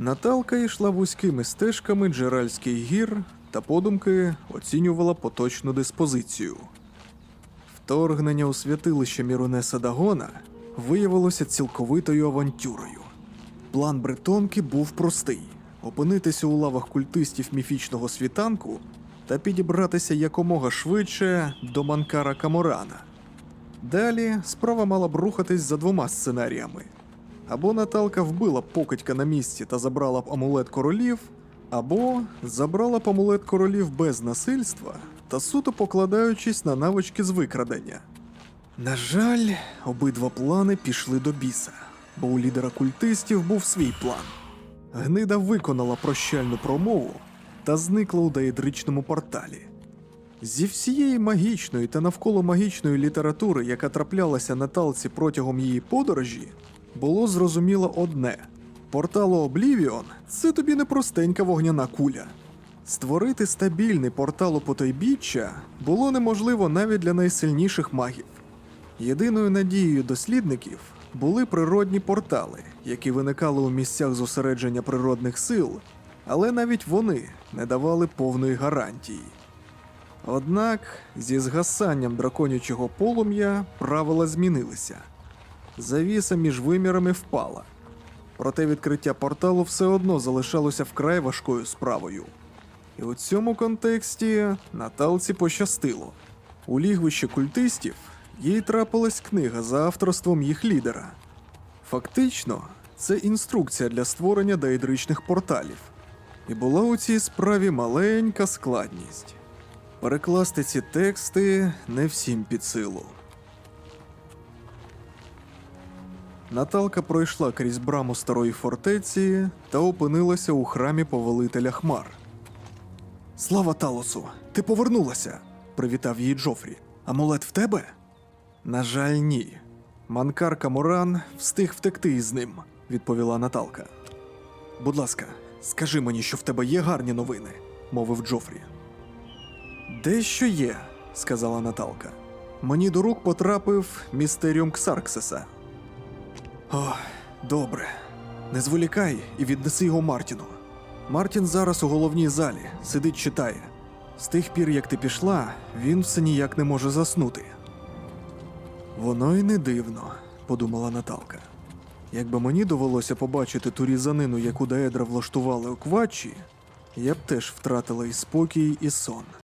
Наталка йшла вузькими стежками Джеральських гір та подумки оцінювала поточну диспозицію. Вторгнення у святилище Міронеса Дагона виявилося цілковитою авантюрою. План бретонки був простий: опинитися у лавах культистів міфічного світанку та підібратися якомога швидше до Манкара Каморана. Далі справа мала б рухатись за двома сценаріями. Або Наталка вбила покидька на місці та забрала б амулет королів, або забрала б амулет королів без насильства та суто покладаючись на навички з викрадення. На жаль, обидва плани пішли до біса, бо у лідера культистів був свій план. Гнида виконала прощальну промову та зникла у деєдричному порталі. Зі всієї магічної та навколо магічної літератури, яка траплялася Наталці протягом її подорожі, було зрозуміло одне: портал Облівіон це тобі не простенька вогняна куля. Створити стабільний портал у потойбіччя було неможливо навіть для найсильніших магів. Єдиною надією дослідників були природні портали, які виникали у місцях зосередження природних сил, але навіть вони не давали повної гарантії. Однак зі згасанням драконячого полум'я правила змінилися. Завіса між вимірами впала. Проте відкриття порталу все одно залишалося вкрай важкою справою. І у цьому контексті Наталці пощастило. У лігвищі культистів їй трапилась книга за авторством їх лідера. Фактично, це інструкція для створення деїдричних порталів. І була у цій справі маленька складність. Перекласти ці тексти не всім під силу. Наталка пройшла крізь браму старої фортеці та опинилася у храмі повелителя хмар. Слава Талосу, ти повернулася, привітав її Джофрі. Амулет в тебе? На жаль, ні. Манкар Камуран встиг втекти із ним, відповіла Наталка. Будь ласка, скажи мені, що в тебе є гарні новини, мовив Джофрі. Дещо є, сказала Наталка. Мені до рук потрапив містеріум Ксарксеса. О, добре. Не зволікай і віднеси його Мартіну. Мартін зараз у головній залі, сидить читає. З тих пір, як ти пішла, він все ніяк не може заснути. Воно й не дивно, подумала Наталка. Якби мені довелося побачити ту різанину, яку Даедра влаштували у квачі, я б теж втратила і спокій, і сон.